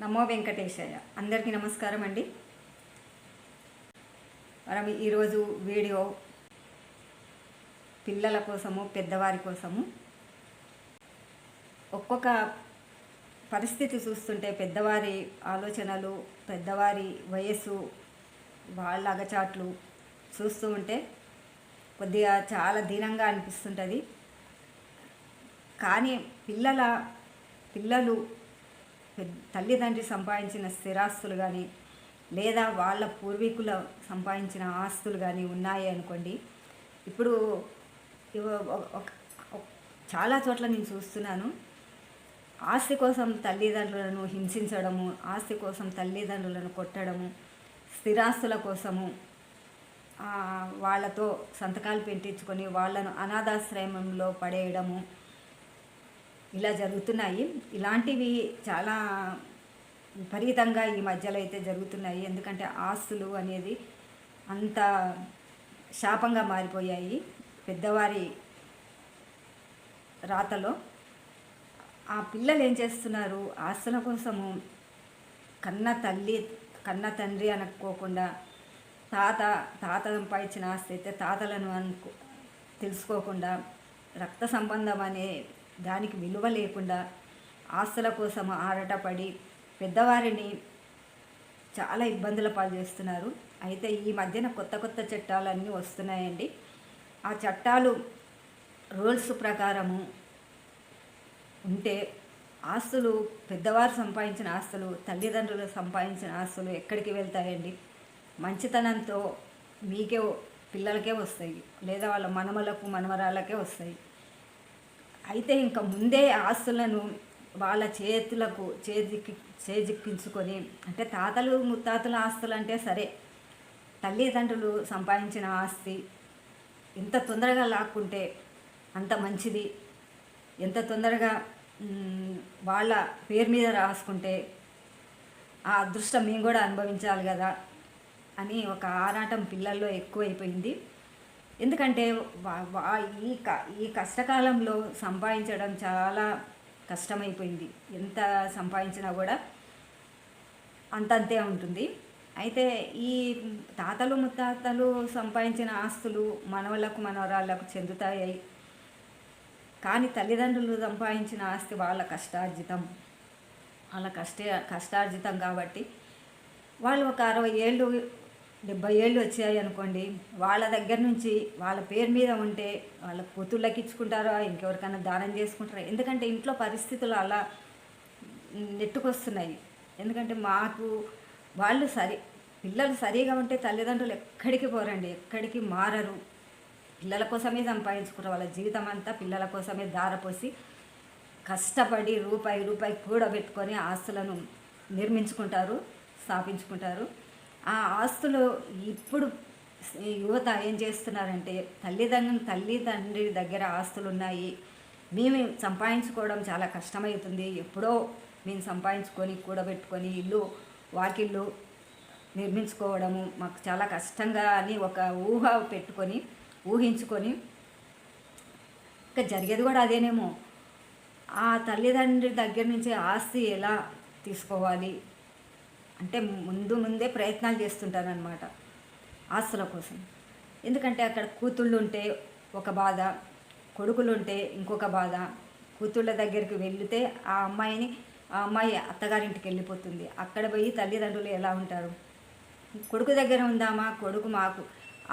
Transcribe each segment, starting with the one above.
నమో వెంకటేశయ్య. అందరికీ నమస్కారం అండి. మనం ఈరోజు వీడియో పిల్లల కోసము పెద్దవారి కోసము. ఒక్కొక్క పరిస్థితి చూస్తుంటే పెద్దవారి ఆలోచనలు పెద్దవారి వయస్సు వాళ్ళ అగచాట్లు చూస్తూ ఉంటే కొద్దిగా చాలా దీనంగా అనిపిస్తుంటుంది. కానీ పిల్లల పిల్లలు తల్లిదండ్రి సంపాదించిన స్థిరాస్తులు కానీ లేదా వాళ్ళ పూర్వీకుల సంపాదించిన ఆస్తులు కానీ ఉన్నాయి అనుకోండి. ఇప్పుడు చాలా చోట్ల నేను చూస్తున్నాను. ఆస్తి కోసం తల్లిదండ్రులను హింసించడము ఆస్తి కోసం తల్లిదండ్రులను కొట్టడము స్థిరాస్తుల కోసము వాళ్ళతో సంతకాలు పెట్టించుకొని వాళ్ళను అనాథాశ్రయంలో పడేయడము ఇలా జరుగుతున్నాయి. ఇలాంటివి చాలా విపరీతంగా ఈ మధ్యలో అయితే జరుగుతున్నాయి. ఎందుకంటే ఆస్తులు అనేది అంత శాపంగా మారిపోయాయి. పెద్దవారి రాతలో ఆ పిల్లలు ఏం చేస్తున్నారు? ఆస్తుల కోసము కన్న తల్లి కన్న తండ్రి అనుకోకుండా తాత తాత సంపాదించిన ఆస్తి అయితే తాతలను అనుకో తెలుసుకోకుండా రక్త సంబంధం అనే దానికి విలువ లేకుండా ఆస్తుల కోసం ఆడటపడి పెద్దవారిని చాలా ఇబ్బందుల పాలు చేస్తున్నారు. అయితే ఈ మధ్యన కొత్త కొత్త చట్టాలన్నీ వస్తున్నాయండి. ఆ చట్టాలు రూల్స్ ప్రకారము ఉంటే ఆస్తులు పెద్దవారు సంపాదించిన ఆస్తులు తల్లిదండ్రులు సంపాదించిన ఆస్తులు ఎక్కడికి వెళ్తాయండి? మంచితనంతో మీకే పిల్లలకే వస్తాయి. లేదా వాళ్ళ మనమలకు మనమరాలకే వస్తాయి. అయితే ఇంకా ముందే ఆస్తులను వాళ్ళ చేతులకు చేజిక్కి చేజిక్కించుకొని అంటే తాతలు ముత్తాతల ఆస్తులు అంటే సరే తల్లిదండ్రులు సంపాదించిన ఆస్తి ఎంత తొందరగా లాక్కుంటే అంత మంచిది. ఎంత తొందరగా వాళ్ళ పేరు మీద రాసుకుంటే ఆ అదృష్టం మేము కూడా అనుభవించాలి కదా అని ఒక ఆరాటం పిల్లల్లో ఎక్కువైపోయింది. ఎందుకంటే ఈ క ఈ కష్టకాలంలో సంపాదించడం చాలా కష్టమైపోయింది. ఎంత సంపాదించినా కూడా అంతంతే ఉంటుంది. అయితే ఈ తాతలు ముత్తాతలు సంపాదించిన ఆస్తులు మనవలకు మనవరాళ్ళకు చెందుతాయి. కానీ తల్లిదండ్రులు సంపాదించిన ఆస్తి వాళ్ళ కష్టార్జితం. వాళ్ళ కష్ట కష్టార్జితం కాబట్టి వాళ్ళు ఒక అరవై ఏళ్ళు డెబ్బై ఏళ్ళు వచ్చాయి అనుకోండి వాళ్ళ దగ్గర నుంచి వాళ్ళ పేరు మీద ఉంటే వాళ్ళ కూతుళ్ళకి ఇచ్చుకుంటారా ఇంకెవరికైనా దానం చేసుకుంటారా? ఎందుకంటే ఇంట్లో పరిస్థితులు అలా నెట్టుకొస్తున్నాయి. ఎందుకంటే మాకు వాళ్ళు సరి పిల్లలు సరిగా ఉంటే తల్లిదండ్రులు ఎక్కడికి పోరండి ఎక్కడికి మారరు. పిల్లల కోసమే సంపాదించుకుంటారు వాళ్ళ జీవితం అంతా పిల్లల కోసమే దారపోసి కష్టపడి రూపాయి రూపాయి కూడబెట్టుకొని ఆస్తులను నిర్మించుకుంటారు స్థాపించుకుంటారు. ఆ ఆస్తులు ఇప్పుడు యువత ఏం చేస్తున్నారంటే తల్లిదండ్రులు తల్లిదండ్రి దగ్గర ఆస్తులు ఉన్నాయి మేము సంపాదించుకోవడం చాలా కష్టమవుతుంది ఎప్పుడో మేము సంపాదించుకొని కూడబెట్టుకొని ఇల్లు వాకిళ్ళు నిర్మించుకోవడము మాకు చాలా కష్టంగా అని ఒక ఊహ పెట్టుకొని ఊహించుకొని ఇంకా జరిగేది కూడా అదేనేమో. ఆ తల్లిదండ్రి దగ్గర నుంచి ఆస్తి ఎలా తీసుకోవాలి? అంటే ముందు ముందే ప్రయత్నాలు చేస్తుంటారనమాట ఆస్తుల కోసం. ఎందుకంటే అక్కడ కూతుళ్ళు ఉంటే ఒక బాధ కొడుకులు ఉంటే ఇంకొక బాధ. కూతుళ్ళ దగ్గరికి వెళితే ఆ అమ్మాయిని ఆ అమ్మాయి అత్తగారింటికి వెళ్ళిపోతుంది. అక్కడ పోయి తల్లిదండ్రులు ఎలా ఉంటారు? కొడుకు దగ్గర ఉందామా? కొడుకు మాకు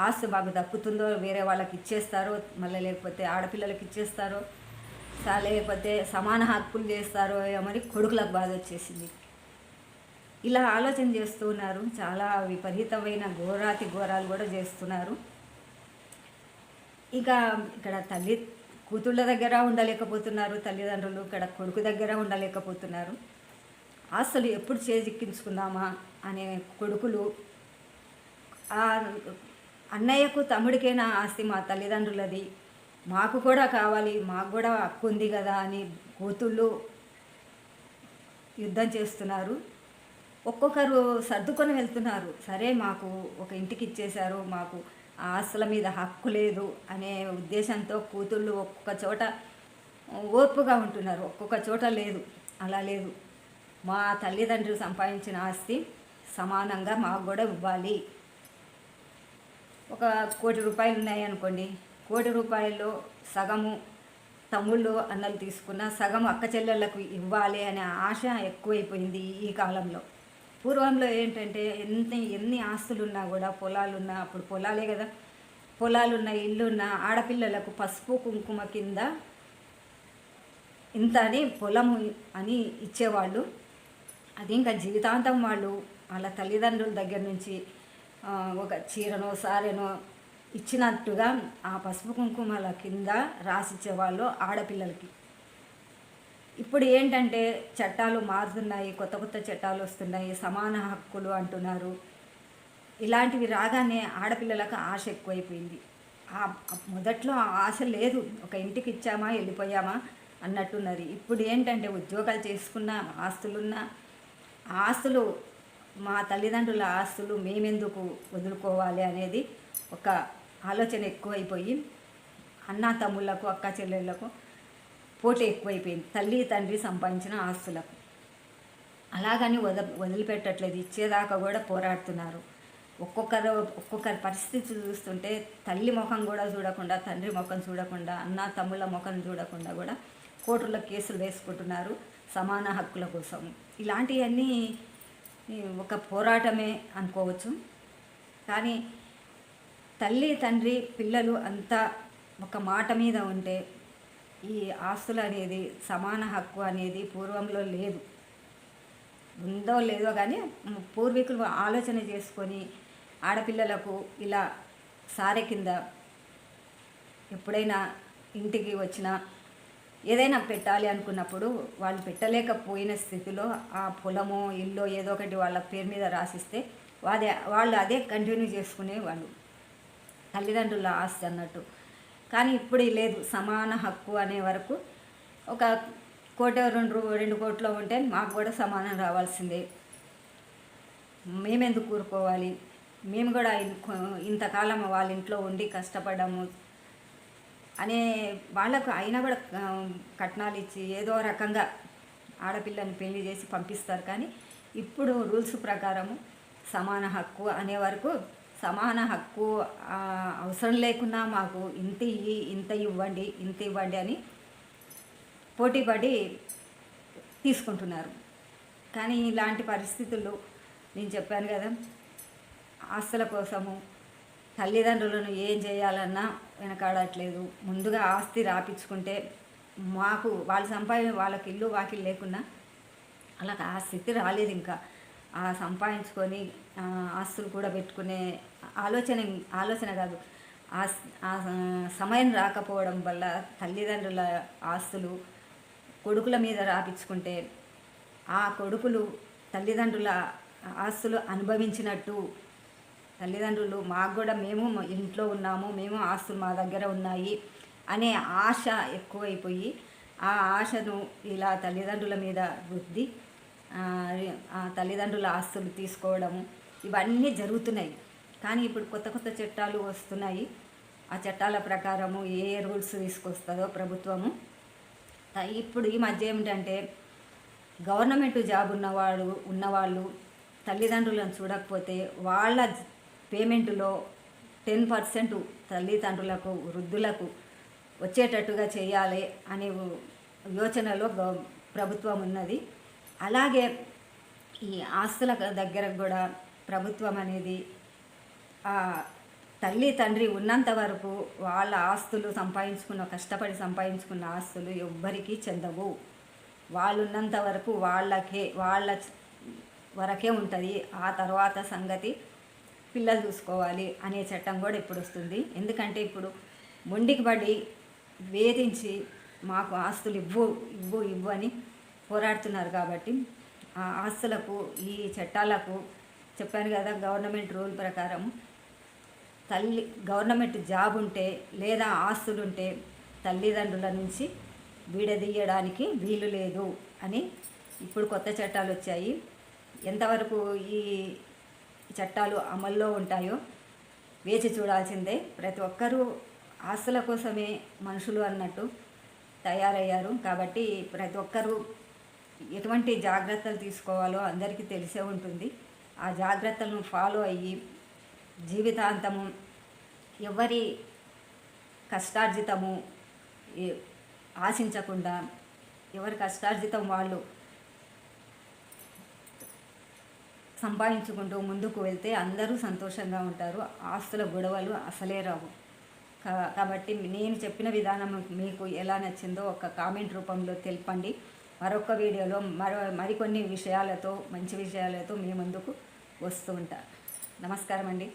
ఆస్తి మాకు దక్కుతుందో వేరే వాళ్ళకి ఇచ్చేస్తారో మళ్ళీ లేకపోతే ఆడపిల్లలకి ఇచ్చేస్తారో లేకపోతే సమాన హక్కులు చేస్తారో ఏమని కొడుకులకు బాధ వచ్చేసింది. ఇలా ఆలోచన చేస్తూ ఉన్నారు చాలా విపరీతమైన ఘోరాతి ఘోరాలు కూడా చేస్తున్నారు. ఇక ఇక్కడ తల్లి కూతుళ్ళ దగ్గర ఉండలేకపోతున్నారు. తల్లిదండ్రులు ఇక్కడ కొడుకు దగ్గర ఉండలేకపోతున్నారు. ఆస్తులు ఎప్పుడు చేజిక్కించుకుందామా అనే కొడుకులు అన్నయ్యకు తమ్ముడికైనా ఆస్తి మా తల్లిదండ్రులది. మాకు కూడా కావాలి మాకు కూడా హక్కు ఉంది కదా అని కూతుళ్ళు యుద్ధం చేస్తున్నారు. ఒక్కొక్కరు సర్దుకొని వెళ్తున్నారు. సరే మాకు ఒక ఇంటికి ఇచ్చేశారు మాకు ఆ ఆస్తుల మీద హక్కు లేదు అనే ఉద్దేశంతో కూతుళ్ళు ఒక్కొక్క చోట ఓర్పుగా ఉంటున్నారు. ఒక్కొక్క చోట లేదు అలా లేదు. మా తల్లిదండ్రులు సంపాదించిన ఆస్తి సమానంగా మాకు కూడా ఇవ్వాలి. ఒక కోటి రూపాయలు ఉన్నాయి అనుకోండి కోటి రూపాయల్లో సగము తమ్ముళ్ళు అన్నలు తీసుకున్న సగం అక్క చెల్లెళ్ళకు ఇవ్వాలి అనే ఆశ ఎక్కువైపోయింది ఈ కాలంలో. పూర్వంలో ఏంటంటే ఎన్ని ఎన్ని ఆస్తులు ఉన్నా కూడా పొలాలున్నా అప్పుడు పొలాలే కదా. పొలాలున్న ఇల్లున్న ఆడపిల్లలకు పసుపు కుంకుమ కింద ఇంత అని పొలము అని ఇచ్చేవాళ్ళు. అది ఇంకా జీవితాంతం వాళ్ళు వాళ్ళ తల్లిదండ్రుల దగ్గర నుంచి ఒక చీరనో సారెనో ఇచ్చినట్టుగా ఆ పసుపు కుంకుమల కింద రాసిచ్చేవాళ్ళు ఆడపిల్లలకి. ఇప్పుడు ఏంటంటే చట్టాలు మారుతున్నాయి కొత్త కొత్త చట్టాలు వస్తున్నాయి సమాన హక్కులు అంటున్నారు. ఇలాంటివి రాగానే ఆడపిల్లలకు ఆశ ఎక్కువైపోయింది. మొదట్లో ఆ ఆశ లేదు ఒక ఇంటికి ఇచ్చామా వెళ్ళిపోయామా అన్నట్టున్నది. ఇప్పుడు ఏంటంటే ఉద్యోగాలు చేసుకున్న ఆస్తులున్న ఆస్తులు మా తల్లిదండ్రుల ఆస్తులు మేమెందుకు వదులుకోవాలి అనేది ఒక ఆలోచన ఎక్కువైపోయి అన్న తమ్ముళ్ళకు అక్క చెల్లెళ్ళకు పోటీ ఎక్కువైపోయింది. తల్లి తండ్రి సంపాదించిన ఆస్తులకు. అలాగని వద వదిలిపెట్టట్లేదు. ఇచ్చేదాకా కూడా పోరాడుతున్నారు. ఒక్కొక్కరు ఒక్కొక్కరి పరిస్థితి చూస్తుంటే తల్లి ముఖం కూడా చూడకుండా తండ్రి ముఖం చూడకుండా అన్న తమ్ముళ్ళ ముఖం చూడకుండా కూడా కోర్టులో కేసులు వేసుకుంటున్నారు సమాన హక్కుల కోసం. ఇలాంటివన్నీ ఒక పోరాటమే అనుకోవచ్చు. కానీ తల్లి తండ్రి పిల్లలు అంతా ఒక మాట మీద ఉంటే ఈ ఆస్తులు అనేది సమాన హక్కు అనేది పూర్వంలో లేదు. ఉందో లేదో కానీ పూర్వీకులు ఆలోచన చేసుకొని ఆడపిల్లలకు ఇలా సారె కింద ఎప్పుడైనా ఇంటికి వచ్చినా ఏదైనా పెట్టాలి అనుకున్నప్పుడు వాళ్ళు పెట్టలేకపోయిన స్థితిలో ఆ పొలమో ఇల్లు ఏదో ఒకటి వాళ్ళ పేరు మీద రాసిస్తే వాదే వాళ్ళు అదే కంటిన్యూ చేసుకునే వాళ్ళు తల్లిదండ్రుల ఆస్తి అన్నట్టు. కానీ ఇప్పుడు లేదు. సమాన హక్కు అనే వరకు ఒక కోట రెండు రెండు కోట్లు ఉంటే మాకు కూడా సమానం రావాల్సిందే. మేమెందుకు కూరుకోవాలి మేము కూడా ఇంతకాలం వాళ్ళ ఇంట్లో ఉండి కష్టపడ్డాము అనే వాళ్ళకు అయినా కూడా కట్నాలు ఇచ్చి ఏదో రకంగా ఆడపిల్లని పెళ్ళి చేసి పంపిస్తారు. కానీ ఇప్పుడు రూల్స్ ప్రకారము సమాన హక్కు అనే వరకు సమాన హక్కు అవసరం లేకున్నా మాకు ఇంత ఇవి ఇంత ఇవ్వండి ఇంత ఇవ్వండి అని పోటీపడి తీసుకుంటున్నారు. కానీ ఇలాంటి పరిస్థితుల్లో నేను చెప్పాను కదా ఆస్తుల కోసము తల్లిదండ్రులను ఏం చేయాలన్నా వెనకాడట్లేదు. ముందుగా ఆస్తి రాపించుకుంటే మాకు వాళ్ళు సంపాదన వాళ్ళకి ఇల్లు వాకిలు లేకున్నా అలా ఆ స్థితి రాలేదు ఇంకా సంపాదించుకొని ఆస్తులు కూడా పెట్టుకునే ఆలోచన ఆలోచన కాదు. ఆ సమయం రాకపోవడం వల్ల తల్లిదండ్రుల ఆస్తులు కొడుకుల మీద రాపించుకుంటే ఆ కొడుకులు తల్లిదండ్రుల ఆస్తులు అనుభవించినట్టు తల్లిదండ్రులు మాకు కూడా మేము ఇంట్లో ఉన్నాము మేము ఆస్తులు మా దగ్గర ఉన్నాయి అనే ఆశ ఎక్కువైపోయి ఆ ఆశను ఇలా తల్లిదండ్రుల మీద రుద్ది తల్లిదండ్రుల ఆస్తులు తీసుకోవడము ఇవన్నీ జరుగుతున్నాయి. కానీ ఇప్పుడు కొత్త కొత్త చట్టాలు వస్తున్నాయి. ఆ చట్టాల ప్రకారము ఏ రూల్స్ తీసుకొస్తుందో ప్రభుత్వము. ఇప్పుడు ఈ మధ్య ఏమిటంటే గవర్నమెంట్ జాబ్ ఉన్నవాడు ఉన్నవాళ్ళు తల్లిదండ్రులను చూడకపోతే వాళ్ళ పేమెంటులో టెన్ పర్సెంట్ తల్లిదండ్రులకు వృద్ధులకు వచ్చేటట్టుగా చేయాలి అనే యోచనలో గ ప్రభుత్వం ఉన్నది. అలాగే ఈ ఆస్తుల దగ్గర కూడా ప్రభుత్వం అనేది తల్లి తండ్రి ఉన్నంత వరకు వాళ్ళ ఆస్తులు సంపాదించుకున్న కష్టపడి సంపాదించుకున్న ఆస్తులు ఎవ్వరికీ చెందవు. వాళ్ళు ఉన్నంత వరకు వాళ్ళకే వాళ్ళ వరకే ఉంటుంది. ఆ తర్వాత సంగతి పిల్లలు చూసుకోవాలి అనే చట్టం కూడా ఇప్పుడు వస్తుంది. ఎందుకంటే ఇప్పుడు మొండికి పడి వేధించి మాకు ఆస్తులు ఇవ్వు ఇవ్వు ఇవ్వు అని పోరాడుతున్నారు కాబట్టి ఆ ఆస్తులకు ఈ చట్టాలకు చెప్పాను కదా గవర్నమెంట్ రూల్ ప్రకారం తల్లి గవర్నమెంట్ జాబ్ ఉంటే లేదా ఆస్తులుంటే తల్లిదండ్రుల నుంచి విడదీయడానికి వీలు లేదు అని ఇప్పుడు కొత్త చట్టాలు వచ్చాయి. ఎంతవరకు ఈ చట్టాలు అమల్లో ఉంటాయో వేచి చూడాల్సిందే. ప్రతి ఒక్కరూ ఆస్తుల కోసమే మనుషులు అన్నట్టు తయారయ్యారు. కాబట్టి ప్రతి ఒక్కరూ ఎటువంటి జాగ్రత్తలు తీసుకోవాలో అందరికీ తెలిసే ఉంటుంది. ఆ జాగ్రత్తలను ఫాలో అయ్యి జీవితాంతము ఎవరి కష్టార్జితము ఏ- ఆశించకుండా ఎవరి కష్టార్జితం వాళ్ళు సంపాదించుకుంటూ ముందుకు వెళ్తే అందరూ సంతోషంగా ఉంటారు. ఆస్తుల గొడవలు అసలే రావు. కా- కాబట్టి నేను చెప్పిన విధానం మీకు ఎలా నచ్చిందో ఒక కామెంట్ రూపంలో తెలపండి. మరొక వీడియోలో మరో మరికొన్ని విషయాలతో మంచి విషయాలతో మీ ముందుకు వస్తూ ఉంటా. నమస్కారం అండి